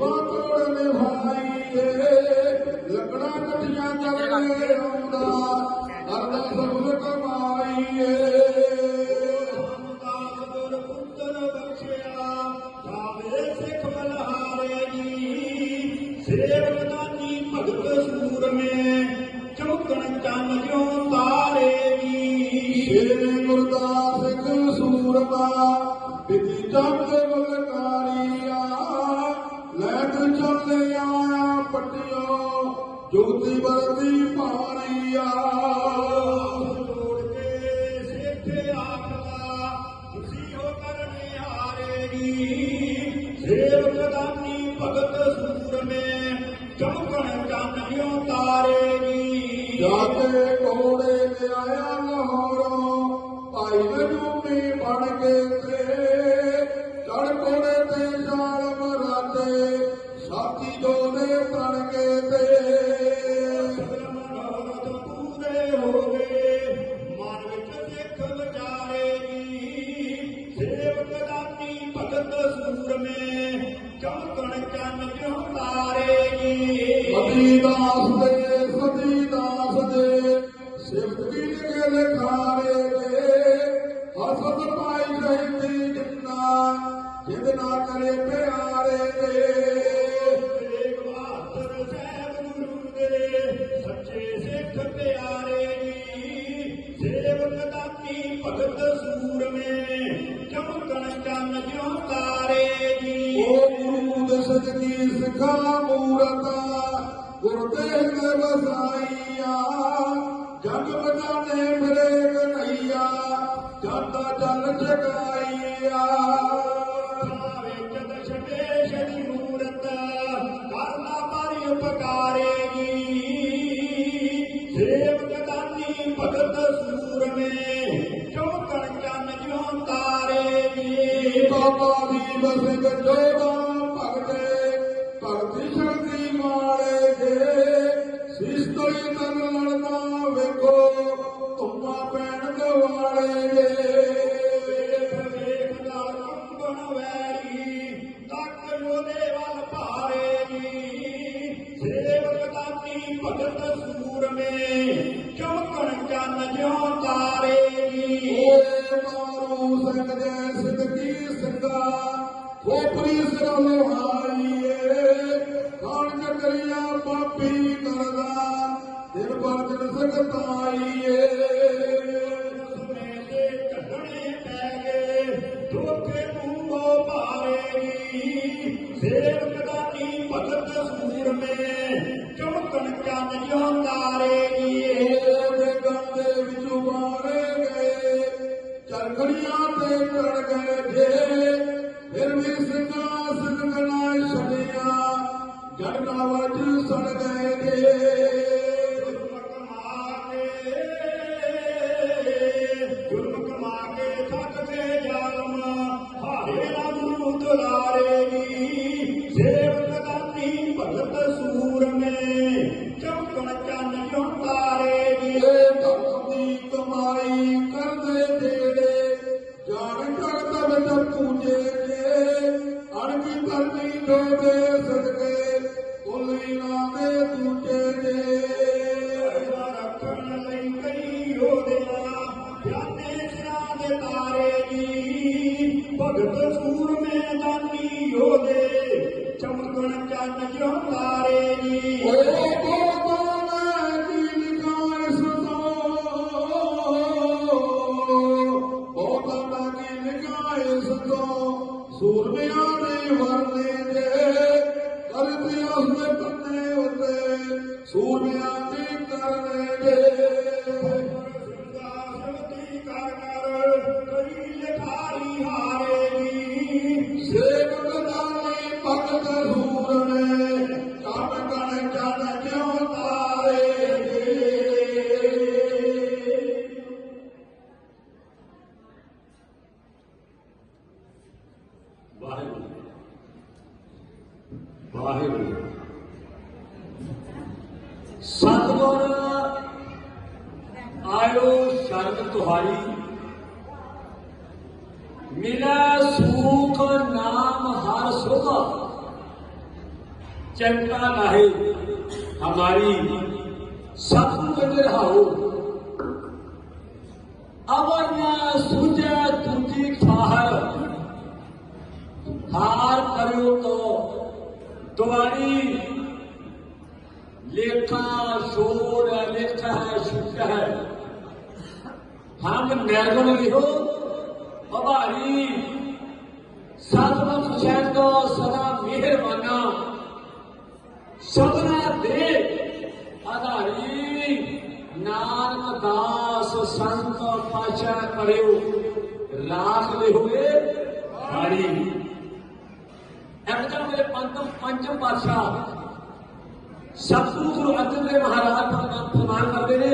ਸੇਵਾ ਤੋੜ ਨਿਭਾਈਏ ਲੱਕੜਾਂ ਕੱਟੀਆਂ ਚੱਲੇ ਆਉਂਦਾ ਅਰਦਾ ਸਬਦ ਕਮਾਈਏ ਰਾਮਦਾਸ ਗੁਰ ਪੁੱਤਰ ਬਖਸ਼ਿਆ ਸਾਵੇ ਸਿੱਖ ਭਗਤ ਸੂਰਮੇ ਚਮਕਣ ਚੰਨ ਜਿਉ ਤਾਰੇ ਜੀ ਸ਼ੇਰੇ ਗੁਰਦਾਸ ਸਿੰਘ ਸੂਰਮਾ ਬਿਧੀ ਜੰਗ ਬਲਕਾਰੀਆ ਜੁਗਤੀ ਵਰਦੀ ਪਾਣੀਆ ਸਾਥੀ ਦੋਨੇ ਤਣ ਕੇ ਤੇ ਮਨੋਰਥ ਪੂਰੇ ਹੋ ਗਏ ਮਨ ਵਿੱਚ ਸਿੱਖ ਵਿਚਾਰੇ ਜੀ ਸੇਵਕ ਦਾਨੀ ਭਗਤ ਸੂਰਮੇ ਚਮਕਣ ਚੰਨ ਜਿਉ ਤਾਰੇ ਜੀ ਦਾਸ ਦੇ ਸਤੀ ਦਾਸ ਦੇ ਸਿਫਤ ਕੀ ਕੇ ਲਿਖਾਰੇ ਦੇ ਹਸਤ ਪਾਈ ਰਹਿੰਦੀ ਜਿੰਨਾ ਜਿੰਨਾ ਕਰੇ ਪਿਆਰੇ ਦੇ ਭਗਤ ਸੂਰਮੇ ਚਮਕਣ ਚੰਨ ਜਿਉ ਤਾਰੇ ਜੀ। ਉਹ ਗੁਰੂ ਦੇ ਸਜਦੀ ਸਿਖਾ ਮੂਰਤਾ ਗੁਰ ਤੇਗ ਵਸਾਈਆ ਜਗ ਬਜਾਨੇ ਮੇਰੇ ਕਨਈਆ ਜਾਂਦਾ ਜਲ ਜਗਾਈਆ। ਵਿੱਚ ਦਸ਼ਟੇ ਸ਼ਨੀ ਮੂਰਤ ਕਰਨਾ ਬਾਰੀ ਉਪਕਾਰੇ। ਬਾਬਾ ਦੀਪ ਸਿੰਘ ਜੋੜਾ ਭਗਤੇ ਭਗਤੀ ਸ਼ਕਤੀ ਵਾਲੇ ਜੇ ਸਿਸਤਰੀ ਤਨ ਲੜਦਾ ਪਰ ਦਿਨ ਸਖਤਾਈਏ Alleluia. ست دو آو شرط تمہاری میرا سوکھ نام ہر سوکھا چنتا نہ رہو امر میں سو तुम्हारी लेखा शोर है लेखा है शुक्र है हम निर्गुण लिहो अभारी ਸਤਿਗੁਰ ਸ਼ਹਿਦ ਦਾ ਸਦਾ ਮਿਹਰਬਾਨਾ ਸਭਨਾ ਦੇ ਆਧਾਰੀ ਨਾਨਕ ਦਾਸ ਸੰਤ ਪਾਸ਼ਾ ਕਰਿਓ ਰਾਖ ਦੇ ਹੋਏ ਹਾਰੀ ਇੱਕ ਤਾਂ ਮੇਰੇ ਪੰਜ ਪੰਜ ਪਾਸ਼ਾ ਸਤਿਗੁਰੂ ਗੁਰੂ ਅਰਜਨ ਦੇਵ ਮਹਾਰਾਜ ਫਰਮਾਨ ਕਰਦੇ ਨੇ।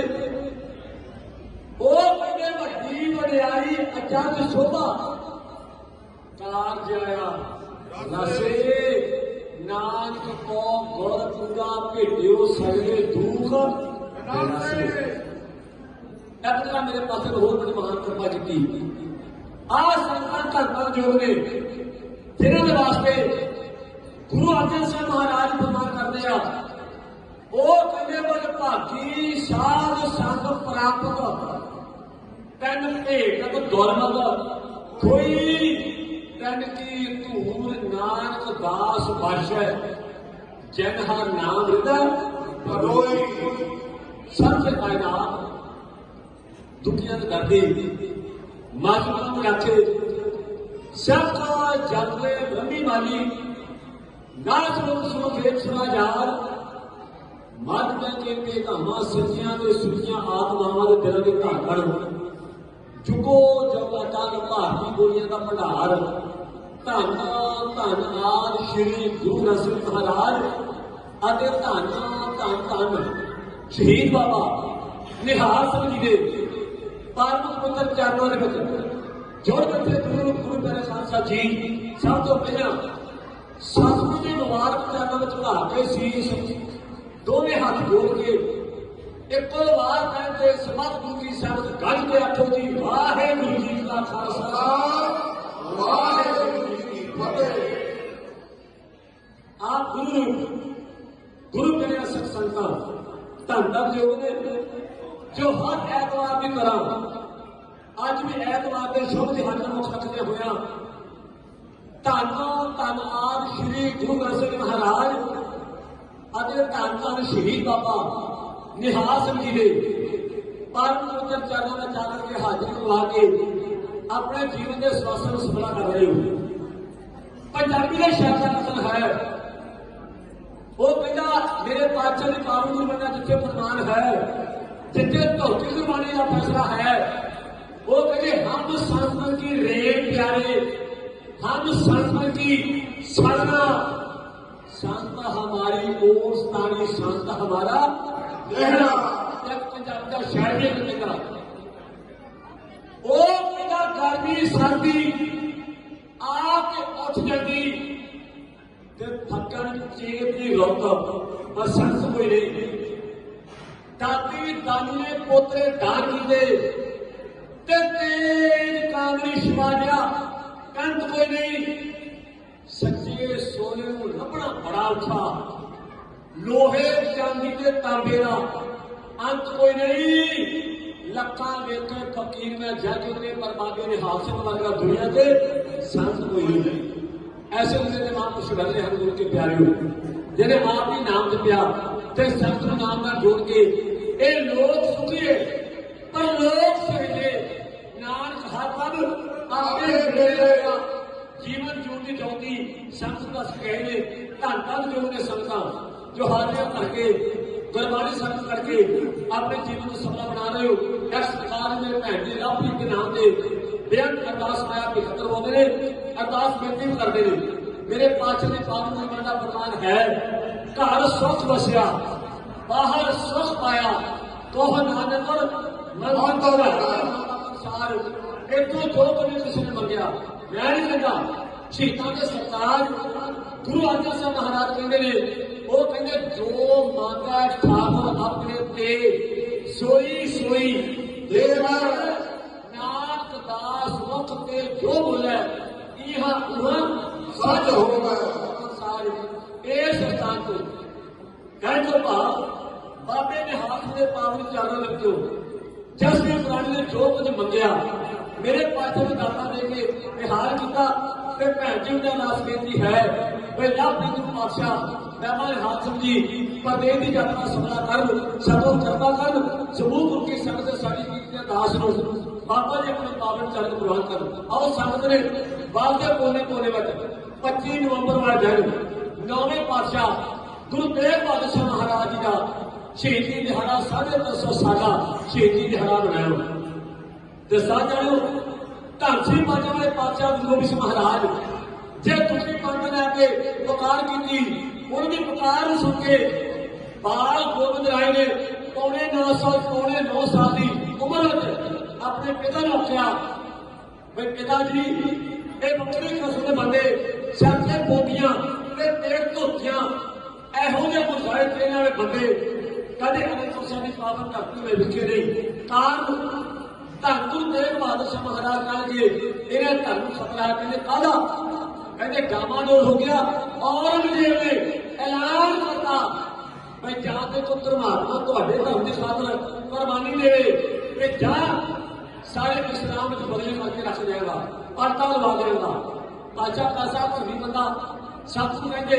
ਉਹ ਕਹਿੰਦੇ, ਵੱਡੀ ਵਡਿਆਈ ਅਜੰਜ ਸ਼ੋਭਾ ਕਾਰਜ ਆਇਆ ਰਸੇ ਨਾਨਕ ਕੋ ਗੁਰ ਪੂਰਾ ਭੇਟਿਓ ਸਗਲੇ ਦੁਖ ਰਸੇ ਇੱਕ ਤਰ੍ਹਾਂ ਮੇਰੇ ਪਾਸੇ ਹੋਰ ਬੜੀ ਮਹਾਨ ਕਿਰਪਾ ਕੀਤੀ। ਆ ਸੰਤਾਂ ਧਰਮਾਂ ਜੋਗ ਨੇ। ਜਿਨ੍ਹਾਂ ਦੇ ਵਾਸਤੇ ਗੁਰੂ ਅਰਜਨ ਸਾਹਿਬ ਮਹਾਰਾਜ ਫਰਮਾਨ ਕਰਦੇ ਆ। ਉਹ ਕਹਿੰਦੇ ਬਲ ਭਾਗੀ ਸਾਧ ਸੰਗ ਪ੍ਰਾਪਤ ਤਨ ਭੇਟ ਦੁਰਮਤ ਕੋਈ ਤਨ ਕੀ ਧੂਰ ਨਾਨਕ ਦਾਸ ਬਖਸ਼ੈ ਜਨ ਹਰ ਨਾਮ ਹਿਰਦਾ ਭਰੋਈ ਸਭ ਕਾਇਨਾਤ ਦੁਨੀਆ ਦੇ ਦਰਦੇ ਮਾਤਮਾ ਨੂੰ ਰੱਖੇ ਸਭ ਕਾ ਜਗਵੇ ਬ੍ਰਹਮੀ ਮਾਲੀ ਨਾਚ ਰੂਪ ਸੁਖ ਖੇਤ ਸਮਾਜਾਰ ਮਤ ਮੈਂ ਕੇ ਤੇ ਧਾਮਾ ਸੱਚੀਆਂ ਸੁਖੀਆਂ ਆਤਮਾਵਾਂ ਦੇ ਦਿਲਾਂ ਦੇ ਧਾਕੜ ਚੁਕੋ ਜਗਾ ਤਨ ਭਾਰਤੀ ਬੋਲੀਆਂ ਦਾ ਭੰਡਾਰ। ਧੰਨ ਧੰਨ ਆਦ ਸ਼੍ਰੀ ਗੁਰੂ ਰਸੂਲ ਮਹਾਰਾਜ ਅਤੇ ਧੰਨ ਧੰਨ ਧੰਨ ਸ਼ਹੀਦ ਬਾਬਾ ਨਿਹਾਲ ਸਿੰਘ ਜੀ ਦੇ ਪਰਮ ਪੁੱਤਰ ਚਰਨਾਂ ਦੇ ਵਿੱਚ। ਜੋੜ ਬੱਚੇ ਗੁਰੂ ਗੁਰੂ ਪਿਆਰੇ ਖਾਲਸਾ ਜੀ, ਸਭ ਤੋਂ ਪਹਿਲਾਂ ਸਤਿਗੁਰੂ ਦੀ ਮੁਬਾਰਕ ਚਰਨਾਂ ਵਿੱਚ ਲਾ ਕੇ ਸੀਸ ਦੋਵੇਂ ਹੱਥ ਜੋੜ ਕੇ ਇੱਕੋ ਵਾਰ ਕਹਿੰਦੇ ਸਤਿਗੁਰੂ ਦੀ ਸ਼ਬਦ ਗੱਜ ਕੇ ਆਖੋ ਜੀ ਵਾਹਿਗੁਰੂ ਜੀ ਕਾ ਖਾਲਸਾ। ਵਾਹਿਗੁਰੂ ਜੀ ਕੀ ਫਤਿਹ। ਆਪ ਗੁਰੂ ਗੁਰੂ ਮੇਰੇ ਸਿੱਖ ਸੰਤਾਂ ਧੰਨ ਧੰਨ ਜੋ ਨੇ ਜੋ ਹਰ ਐਤਵਾਰ ਦੀ ਤਰ੍ਹਾਂ ਅੱਜ ਵੀ ਐਤਵਾਰ ਦੇ ਸ਼ੁਭ ਦਿਹਾੜੇ ਨੂੰ ਰੱਖਦੇ ਹੋਇਆ ਧੰਨ ਧੰਨ ਆਦ ਸ੍ਰੀ ਗੁਰੂ ਗ੍ਰੰਥ ਸਾਹਿਬ ਮਹਾਰਾਜ ਅਤੇ ਧੰਨ ਧੰਨ ਸ਼ਹੀਦ ਬਾਬਾ ਨਿਹਾਲ ਸਿੰਘ ਜੀ ਦੇ ਪਰਮ ਪੁੱਤਰ ਚਰਨਾਂ ਵਿੱਚ ਆ ਕੇ ਹਾਜ਼ਰੀ ਲਵਾ ਕੇ ਆਪਣੇ ਜੀਵਨ ਦੇ ਸਵਾਸ ਨੂੰ ਸਫਲਾ ਕਰ ਰਹੇ ਹੋ। ਪੰਜਾਬੀ ਦਾ ਸ਼ਬਦ ਅਸਲ ਹੈ, ਉਹ ਕਹਿੰਦਾ ਮੇਰੇ ਪਾਤਸ਼ਾਹ ਦੀ ਪਾਵਨ ਗੁਰੂ ਬੰਦਾ ਜਿੱਥੇ ਫਰਮਾਨ ਹੈ, ਜਿੱਥੇ ਧੌਤੀ ਗੁਰਬਾਣੀ ਦਾ ਫੈਸਲਾ ਹੈ, ਉਹ ਕਹਿੰਦੇ, ਹਮ ਸੰਸਕ੍ਰਿਤ ਕੀ ਰੇਤ ਪਿਆਰੇ ہم سرپتی سڑنا سانتا ہماری اور تاری سانتا ہمارا گہرا، جب پنجاب کا شہر میں گرمی، سردی آ کے اٹھ جاتی۔ تھکن چیت کی روک بسنس ہوئی نہیں دادی دانے پوترے ڈاکی دے۔ تیز ਕੰਤ ਕੋਈ ਨਹੀਂ। ਸੱਚੇ ਸੋਨੇ ਨੂੰ ਲੱਭਣਾ ਬੜਾ ਔਖਾ। ਲੋਹੇ ਚਾਂਦੀ ਤੇ ਤਾਂਬੇ ਦਾ ਅੰਤ ਕੋਈ ਨਹੀਂ। ਲੱਖਾਂ ਵੇਖੇ ਫਕੀਰ ਮੈਂ ਜੱਜ ਉਹਨੇ ਪਰਮਾਤਮਾ ਨੇ ਹਾਸਿਲ ਮੰਗਾ ਦੁਨੀਆ ਤੇ ਸੰਤ ਕੋਈ ਨਹੀਂ। ਐਸੇ ਹੁੰਦੇ ਨੇ ਮਾਂ ਕੁਛ ਗੱਲੇ ਹਨ ਗੁਰੂ ਕੇ ਪਿਆਰੇ ਹੋ ਜਿਹਨੇ ਆਪ ਹੀ ਨਾਮ ਜਪਿਆ ਤੇ ਸੰਤ ਨੂੰ ਨਾਮ ਨਾਲ ਜੋੜ ਕੇ ਇਹ ਲੋਕ ਸੁਖੀਏ, ਪਰ ਲੋਕ ਸਹਿਜੇ ਨਾਨਕ ਹਰ ਪਦ ਆਪੇ ਮਿਲੇਗਾ ਜੀਵਨ ਜੂਣ ਦੀ ਜੋਤੀ ਸੰਤ ਦੱਸ ਗਏ ਨੇ, ਧੰਨ ਧੰਨ ਜੋ ਨੇ ਸੰਤਾਂ, ਜੋ ਹਾਜ਼ਰ ਕਰਕੇ ਗੁਰਬਾਣੀ ਸੰਤ ਕਰਕੇ ਆਪਣੇ ਜੀਵਨ ਨੂੰ ਸਫਲਾ ਬਣਾ ਰਹੇ ਹੋ। ਇਸ ਸਰਕਾਰ ਮੇਰੇ ਭੈਣ ਜੀ ਰਾਪੀ ਦੇ ਨਾਮ ਦੇ ਬੇਅੰਤ ਅਰਦਾਸ ਆਇਆ ਕਿ ਖਤਰ ਹੋਦੇ ਨੇ, ਅਰਦਾਸ ਬੇਨਤੀ ਵੀ ਕਰਦੇ ਨੇ। ਮੇਰੇ ਪਾਛੇ ਦੇ ਪਾਵਨ ਗੁਰਬਾਣੀ ਦਾ ਪ੍ਰਮਾਨ ਹੈ, ਘਰ ਸੁਖ ਵਸਿਆ, ਬਾਹਰ ਸੁਖ ਪਾਇਆ ਕੋਹ ਨਾਨਕ ਮਨ ਤੋਂ। ਸਾਰ ਇਤੋਂ ਜੋ ਕਦੇ ਕਿਸੇ ਨੇ ਮੰਗਿਆ। ਮੈਂ ਨਹੀਂ ਕਹਿੰਦਾ, ਸ਼ਹੀਦਾਂ ਦੇ ਸਰਤਾਜ, ਗੁਰੂ ਅਰਜਨ ਸਾਹਿਬ ਮਹਾਰਾਜ ਕਹਿੰਦੇ ਨੇ, ਉਹ ਕਹਿੰਦੇ, ਜੋ ਮੰਗਾ ਠਾਕੁਰ ਆਪਣੇ ਤੇ ਸੋਈ ਸੋਈ ਦੇਵਾ ਨਾਨਕ ਦਾਸ ਮੁਖ ਤੇ ਜੋ ਬੋਲੇ ਇਹਾ ਉਹਾਂ ਸੱਚ ਹੋਵੇ। ਸਾਰੇ ਇਹ ਸਰਤਾਜ ਤੋਂ। ਕਹਿਣ ਤੋਂ ਭਾਵ, ਬਾਬੇ ਨੇ ਹੱਥ ਦੇ ਪਾਵਨ ਚਾਰਾਂ ਲੱਗਿਓ ਜਿਸ ਨੇ ਪ੍ਰਾਣੀ ਨੇ ਜੋ ਕੁਝ ਮੰਗਿਆ ਮੇਰੇ ਪਾਸੇ ਨੂੰ ਦਾਤਾ ਦੇ ਕੇ ਨਿਹਾਲ ਕੀਤਾ ਤੇ ਭੈਣ ਜੀ ਦਾ ਨਾਸ ਬੇਨਤੀ ਹੈ ਵੇ ਲੱਭ ਦੇ ਗੁਰੂ ਪਾਤਸ਼ਾਹ, ਮਹਿਮਾਨ ਹਾਜ਼ਮ ਜੀ ਪਰਦੇ ਦੀ ਯਾਤਰਾ ਸਫਲਾ ਕਰਨ ਸਤੋ ਕਰਦਾ ਕਰਨ ਸਮੂਹ ਗੁਰੂ ਕੀ ਸੰਗਤ ਦੇ ਸਾਡੀ ਕੀਤੀ ਦੇ ਦਾਸ ਨੂੰ ਬਾਬਾ ਜੀ ਆਪਣੇ ਪਾਵਨ ਚਰਨ ਪ੍ਰਵਾਨ ਕਰਨ। ਆਓ ਸੰਗਤ ਨੇ ਬਾਲ ਦੇ ਕੋਨੇ ਕੋਨੇ ਵਿੱਚ 25 ਨਵੰਬਰ ਵਾਲਾ ਦਿਨ ਨੌਵੇਂ ਪਾਤਸ਼ਾਹ ਗੁਰੂ ਤੇਗ ਬਹਾਦਰ ਸਾਹਿਬ ਮਹਾਰਾਜ ਜੀ ਦਾ ਸ਼ਹੀਦੀ ਦਿਹਾੜਾ 350 ਸਾਲਾ ਸ਼ਹੀਦੀ ਦਿਹਾੜਾ ਮਨਾਇਆ। ਤੇ ਸਾਜਣੋ ਧੰਨ ਸ੍ਰੀ ਪਾਜਾ ਵਾਲੇ ਪਾਤਸ਼ਾਹ ਗੁਰੂ ਗੋਬਿੰਦ ਸਿੰਘ ਮਹਾਰਾਜ, ਜੇ ਤੁਸੀਂ ਪੰਥ ਲੈ ਕੇ ਪੁਕਾਰ ਕੀਤੀ ਉਹਨਾਂ ਦੀ ਪੁਕਾਰ ਨੂੰ ਸੁਣ ਕੇ ਬਾਲ ਗੋਬਿੰਦ ਰਾਏ ਨੇ ਪੌਣੇ 9 ਸਾਲ, ਪੌਣੇ 9 ਸਾਲ ਦੀ ਉਮਰ ਵਿੱਚ ਆਪਣੇ ਪਿਤਾ ਨੂੰ ਆਖਿਆ ਵੀ ਪਿਤਾ ਜੀ, ਇਹ ਬੱਕਰੀ ਕਸਮ ਦੇ ਬੰਦੇ, ਸਿਰ ਤੇ ਪੋਟੀਆਂ ਤੇ ਤੇੜ ਧੋਤੀਆਂ, ਇਹੋ ਜਿਹੇ ਗੁਜ਼ਾਰੇ ਤੇਰੇ ਵਾਲੇ ਬੰਦੇ, ਕਦੇ ਕਦੇ ਸਾਹਿਬ ਦੀ ਪਾਵਨ ਧਰਤੀ ਵਿੱਚ ਵਿਖੇ ਨਹੀਂ ਕਾਰਨ ਧੰਨ ਗੁਰੂ ਤੇਗ ਬਹਾਦਰ ਸਿੰਘ ਮਹਾਰਾਜ ਨਾਲ ਜੀ ਇਹਨੇ ਧਰਮ ਨੂੰ ਸਤਿਕਾਰ ਕਹਿੰਦੇ ਕਾਹਦਾ? ਕਹਿੰਦੇ ਡਾਮਾਡੋਲ ਹੋ ਗਿਆ, ਔਰੰਗਜ਼ੇਬ ਨੇ ਐਲਾਨ ਕਰਤਾ ਮੈਂ ਜਾਂ ਤੇ ਪੁੱਤਰ ਮਹਾਤਮਾ ਤੁਹਾਡੇ ਧਰਮ ਦੀ ਖਾਤਰ ਕੁਰਬਾਨੀ ਦੇਵੇ। ਤੇ ਜਾਂ ਸਾਰੇ ਇਸਲਾਮ ਵਿੱਚ ਬਦਲੇ ਕਰਕੇ ਰੱਖ ਜਾਏਗਾ ਪਰਤਾ ਲਵਾ ਦੇਗਾ ਪਾਚਾ ਕਾਸਾ ਧਰਮੀ ਬੰਦਾ ਸਭ ਨੂੰ ਕਹਿੰਦੇ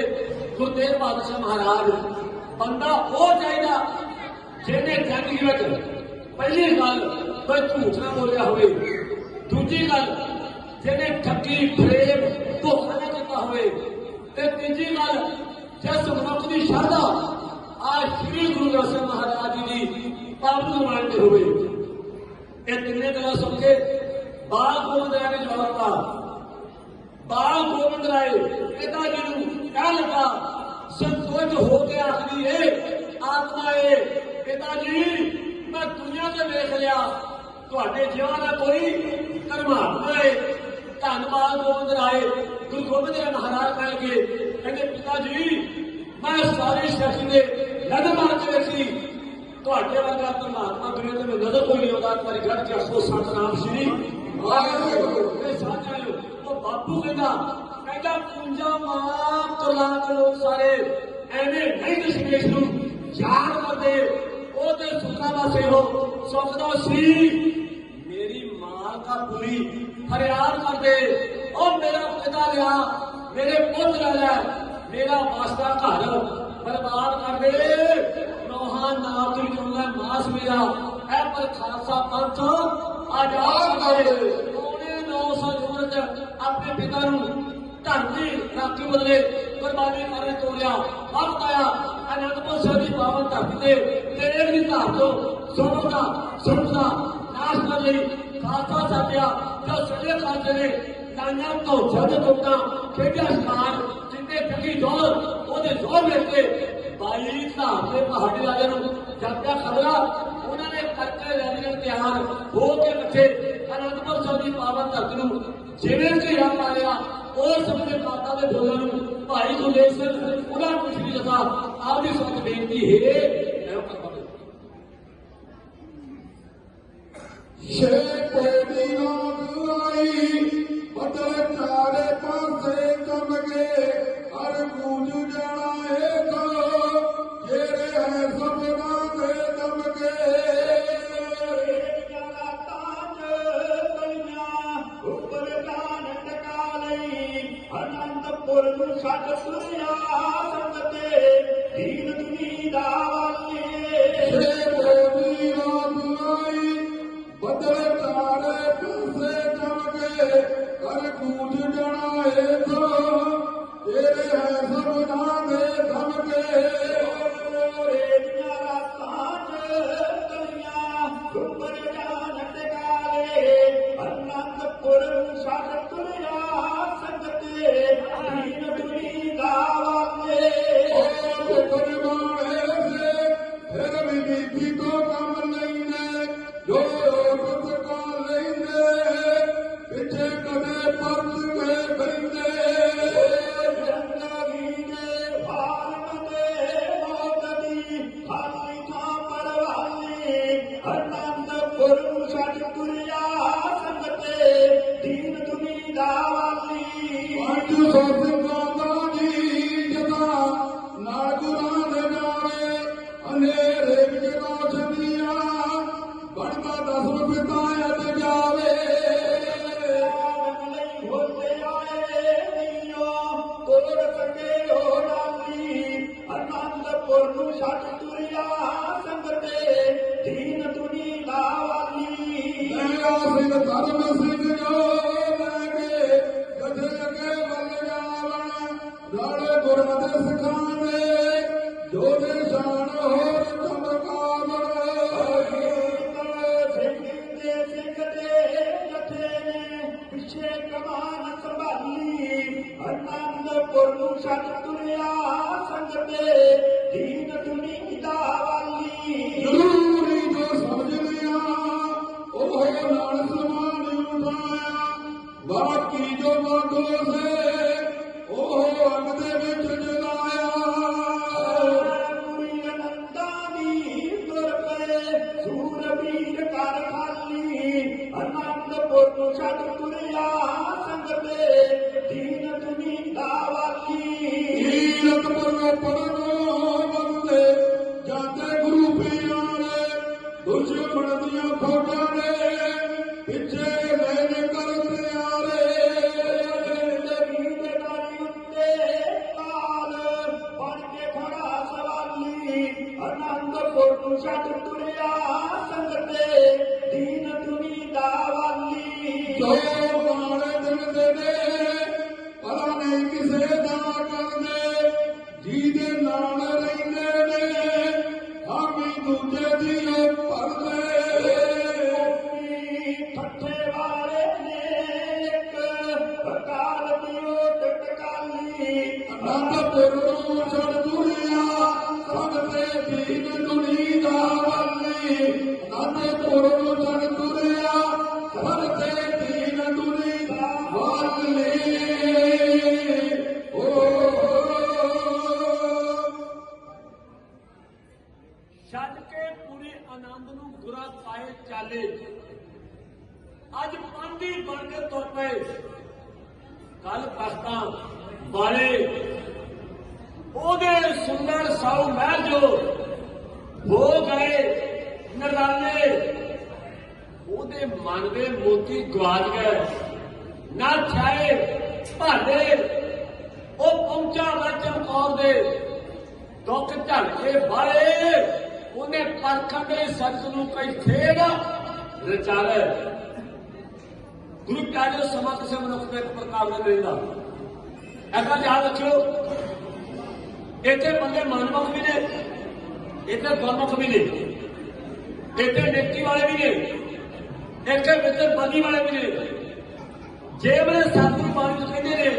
ਗੁਰਦੇਵ ਬਹਾਦਰ ਸਾਹਿਬ ਮਹਾਰਾਜ, ਬੰਦਾ ਉਹ ਚਾਹੀਦਾ ਜਿਹਨੇ ਜ਼ਿੰਦਗੀ ਵਿੱਚ ਪਹਿਲੀ ਗੱਲ ਕੋਈ ਝੂਠ ਨਾ ਬੋਲਿਆ ਹੋਵੇ, ਦੂਜੀ ਗੱਲ, ਜਿਹਨੇ ਠੱਗੀ ਫਰੇਬ ਧੋਖਾ ਨਾ ਕੀਤਾ ਹੋਵੇ, ਤੇ ਤੀਜੀ ਗੱਲ, ਜਿਸ ਮਨੁੱਖ ਦੀ ਸ਼ਰਧਾ ਆ ਸ੍ਰੀ ਗੁਰੂ ਗ੍ਰੰਥ ਸਾਹਿਬ ਮਹਾਰਾਜ ਜੀ ਦੀ ਪਾਵਨ ਗੁਰਬਾਣੀ ਤੇ ਹੋਵੇ। ਇਹ ਤਿੰਨੇ ਗੱਲਾਂ ਸੁਣ ਕੇ ਬਾਲ ਗੋਬਿੰਦ ਰਾਏ ਨੇ ਜਵਾਬ ਦਿੱਤਾ। ਬਾਲ ਗੋਬਿੰਦ ਰਾਏ ਪਿਤਾ ਜੀ ਨੂੰ ਕਹਿ ਲੱਗਾ ਸੰਤੋਚ ਹੋ ਕੇ ਆਖਦੀ ਏ, ਆਤਮਾ ਏ, ਪਿਤਾ ਜੀ, ਮੈਂ ਦੁਨੀਆ ਤੇ ਵੇਖ ਲਿਆ ਤੁਹਾਡੇ ਜਿਹਾਂ ਦਾ ਕੋਈ ਕਰਮਾਤਮਾ ਏ ਧੰਨਵਾਦ ਗੋਬਿੰਦ ਰਾਏ ਗੁਰੂ ਗੋਬਿੰਦ ਰਾਏ ਮਹਾਰਾਜ ਕਹਿਣਗੇ ਕਹਿੰਦੇ, ਪਿਤਾ ਜੀ, ਮੈਂ ਸਾਰੀ ਸ੍ਰਿਸ਼ਟੀ ਦੇ ਨਜ਼ਰ ਮਾਰ ਕੇ ਵੇਖੀ ਤੁਹਾਡੇ ਵਰਗਾ ਪਰਮਾਤਮਾ ਦੁਨੀਆ ਤੇ ਨਜ਼ਰ ਕੋਈ ਨਹੀਂ ਆਉਂਦਾ। ਤੁਹਾਡੀ ਗੱਡ ਕੇ ਅਫਸੋਸ ਸਤਨਾਮ ਸ਼੍ਰੀ ਵਾਹਿਗੁਰੂ। ਇਹ ਸਾਥੀਓ ਉਹ ਬਾਪੂ ਕਹਿੰਦਾ ਕਹਿੰਦਾ, ਪੂੰਜਾ ਮਾਂ ਤੁਲਾਕ ਲੋਕ ਸਾਰੇ। ਐਵੇਂ ਨਹੀਂ ਦਸ਼ਮੇਸ਼ ਨੂੰ ਯਾਦ ਕਰਦੇ। ਉਹ ਤੇ ਦਾ ਸੇਵੋ ਸੁੱਖ ਦਾ ਸੀ ਮੇਰੀ ਮਾਂ ਦਾ ਪੂਰੀ ਫਰਿਆਦ ਕਰਦੇ, ਉਹ ਮੇਰਾ ਪਿਤਾ ਲਿਆ, ਮੇਰੇ ਪੁੱਤ ਲੈ, ਮੇਰਾ ਵਾਸਤਾ ਘਰ ਬਰਬਾਦ ਕਰ ਦੇ ਨੋਹਾਂ ਨਾਮ ਦੀ ਚੁੰਗਾ ਮਾਸ ਮੇਰਾ। ਐ ਪਰ ਖਾਲਸਾ ਪੰਥ ਆਜ਼ਾਦ ਕਰੇ। ਉਹਨੇ 900 ਉਮਰ ਚ ਆਪਣੇ ਪਿਤਾ ਨੂੰ ਧਰਤੀ ਰਾਖੀ ਬਦਲੇ ਕੁਰਬਾਨੀ ਕਰਨ ਤੋਰਿਆ ਵਕਤ ਆਇਆ ਅਨੰਦਪੁਰ ਸਾਹਿਬ ਦੀ ਪਾਵਨ ਧਰਤੀ ਤੇ ਤੇਰੇ ਦੀ ਧਾਰ ਤੋਂ ਸੋਨਾ ਦਾ ਸੁਖ ਦਾ ਨਾਸ਼ ਕਰ ਲਈ ਖਾਲਸਾ ਸਾਜਿਆ ਜੋ ਸੱਜੇ ਖਾਲਸੇ ਨੇ ਲਾਈਆਂ ਤੋਂ ਜਦ ਤੋਕਾਂ ਖੇਡਿਆ ਸਮਾਨ ਜਿੰਦੇ ਜੱਗੀ ਦੌਰ, ਉਹਦੇ ਜ਼ੋਰ ਵਿੱਚ ਕੇ ਬਾਈ ਧਾਰ ਦੇ ਪਹਾੜੀ ਰਾਜੇ ਨੂੰ ਜਦ ਤੱਕ ਖਬਰਾ, ਉਹਨਾਂ ਨੇ ਕਰਕੇ ਰੈਲੀਆਂ ਤਿਆਰ ਹੋ ਕੇ ਬੱਚੇ ਅਨੰਦਪੁਰ ਸਾਹਿਬ ਦੀ ਪਾਵਨ ਧਰਤੀ ਨੂੰ ਜਿਵੇਂ ਘੇਰਾ ਮਾਰਿਆ ਉਸ ਸਮੇਂ ਮਾਤਾ ਦੇ ਬੋਲਾਂ ਨੂੰ ਭਾਈ ਗੁਰਦੇਵ ਸਿੰਘ ਉਹਨਾਂ ਨੂੰ ਪਿਛਲੀ ਜਥਾ ਆਪਦੀ ਸੋਚ ਬੇਨਤੀ ਹੈ ਐਂ ਕਰਵਾ ਦਿਓ। ਆਈ ਬਦਲ ਚਾਰੇ ਪਾਸੇ ਕੰਮ ਗਏ ਅਨੰਦਪੁਰ ਨੂੰ ਛੱਡ ਸੁਰਿਆ ਸੰਗਤੇ ਦੀਨ ਦੁਨੀ ਦਾ ਅਨੰਦਪੁਰ ਨੂੰ ਛੱਡ ਤੁਰਿਆ ਸੰਗਤੇ ਦੀਨ ਦੁਨੀ ਦਾ ਵਾਲੀ। ਜ਼ਰੂਰੀ ਜੋ ਸਮਝ ਲਿਆ ਉਹ ਨਾਲ ਸਮਾਨ ਉਠਾਇਆ। ਬਾਕੀ ਜੋ ਮੰਗੋ ਸੇ Don't you ਟਕਾਲੀ ਅਨੰਦਪੁਰ ਨੂੰ ਛੜ ਦੁਨੀਆ ਸਭ ਹੋ ਗਏ ਨਰਾਲੇ ਉਹਦੇ ਮਨ ਦੇ ਮੋਤੀ ਗਵਾਚ ਗਏ। ਨਾ ਛਾਏ ਭਾਲੇ ਉਹ ਪਹੁੰਚਾ ਵਾ ਚਮਕੌਰ ਦੇ। ਦੁੱਖ ਝੜਕੇ ਬਾਰੇ ਉਹਨੇ ਪਰਖਣ ਦੇ ਸੱਚ ਨੂੰ ਕਈ ਖੇਡ ਰਚਾਵੇ ਗੁਰੂ ਕਾਜੋ ਸਮਾਂ ਕਿਸੇ ਮਨੁੱਖ ਦੇ ਇੱਕ ਪ੍ਰਕਾਰ ਨਾਲ ਰਹਿੰਦਾ ਐਸਾ ਯਾਦ ਰੱਖਿਓ। ਇੱਥੇ ਬੰਦੇ ਮਨਮੁਖ ਵੀ ਨੇ, ਇੱਥੇ ਗੁਰਮੁਖ ਵੀ ਨੇ, ਇੱਥੇ ਨੇਕੀ ਵਾਲੇ ਵੀ ਨੇ, ਇੱਥੇ ਵਿੱਚ ਵਾਲੇ ਵੀ ਨੇ। ਜੇ ਮੇਰੇ ਸਾਥੀ ਬਾਣੀ ਕਹਿੰਦੇ ਨੇ,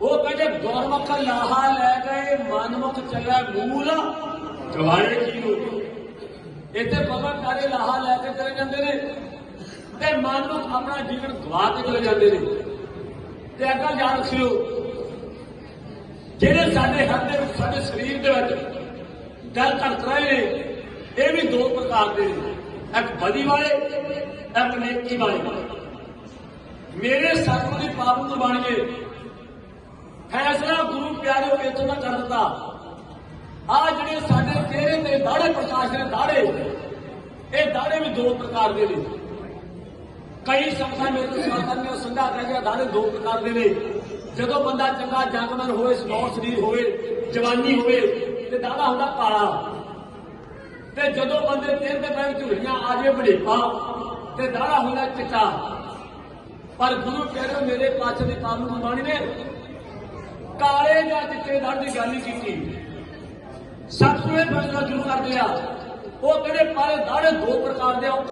ਉਹ ਕਹਿੰਦੇ ਗੁਰਮੁਖ ਲਾਹਾ ਲੈ ਗਏ ਮਨਮੁਖ ਚੱਲਿਆ ਮੂਲ। ਗਵਾੜੇ ਕੀ ਨੂੰ ਇੱਥੇ ਬਾਬਾ ਕਾਰੇ ਲਾਹਾ ਲੈ ਕੇ ਚਲੇ ਜਾਂਦੇ ਨੇ ਤੇ ਮਨਮੁਖ ਆਪਣਾ ਜੀਵਨ ਗਵਾ ਕੇ ਚਲੇ ਜਾਂਦੇ ਨੇ। ਤੇ ਅੱਗਾ ਯਾਦ ਰੱਖਿਓ ਜਿਹੜੇ ਸਾਡੇ ਹੱਥ ਦੇ ਵਿੱਚ, ਸਾਡੇ ਸਰੀਰ ਦੇ ਵਿੱਚ ਗੱਲ ਧੜਕ ਰਹੇ ਨੇ, ਇਹ ਵੀ ਦੋ ਪ੍ਰਕਾਰ ਦੇ ਨੇ। ਇੱਕ ਬਦੀ ਵਾਲੇ, ਇੱਕ ਨੇਕੀ ਵਾਲੇ। ਮੇਰੇ ਸਤਿਗੁਰੂ ਦੀ ਪਾਵਨ ਗੁਰਬਾਣੀ ਫੈਸਲਾ ਗੁਰੂ ਪਿਆਰੇ ਇਤੋਂ ਨਾ ਕਰ ਦਿੱਤਾ। ਆ ਜਿਹੜੇ ਸਾਡੇ ਚਿਹਰੇ ਤੇ ਦਾੜੇ ਪ੍ਰਕਾਸ਼ ਨੇ ਦਾੜੇ, ਇਹ ਦਾੜੇ ਵੀ ਦੋ ਪ੍ਰਕਾਰ ਦੇ ਨੇ। ਕਈ ਸੰਖਾਂ ਮੇਰੇ ਤੋਂ ਸਵਾਲ ਕਰਨੇ ਉਹ ਸੰਘਾ ਕਹਿ ਗਿਆ ਦਾੜੇ ਦੋ ਪ੍ਰਕਾਰ ਦੇ ਨੇ। ਜਦੋਂ ਬੰਦਾ ਚੰਗਾ ਜੰਗਮਨ ਹੋਵੇ ਸਨੌਰ ਸਰੀਰ ਹੋਵੇ, ਜਵਾਨੀ ਹੋਵੇ, ਤੇ ਦਾੜਾ ਹੁੰਦਾ ਕਾਲਾ। ਤੇ ਜਦੋਂ ਬੰਦੇ ਚਿਹਰੇ ਤੇ ਪੈਰ ਝੁਰੀਆਂ ਆ ਜੇ ਬੜੇਪਾ ਤੇ ਦਾੜਾ ਹੁੰਦਾ ਚਿੱਟਾ। ਪਰ ਗੁਰੂ ਪਿਆਰਿਓ ਮੇਰੇ ਪਾਛੇ ਦੀ ਪਾਵਨ ਗੁਰਬਾਣੀ ਨੇ ਕਾਲੇ ਜਾਂ ਚਿੱਟੇ ਦਾੜ ਦੀ ਗੱਲ ਕੀਤੀ। ਸਤਿਗੁਰੂ ਨੇ ਫੈਸਲਾ ਸ਼ੁਰੂ ਕਰ ਲਿਆ। ਉਹ ਕਿਹੜੇ ਪਾਲੇ ਦਾੜੇ ਦੋ ਪ੍ਰਕਾਰ ਦੇ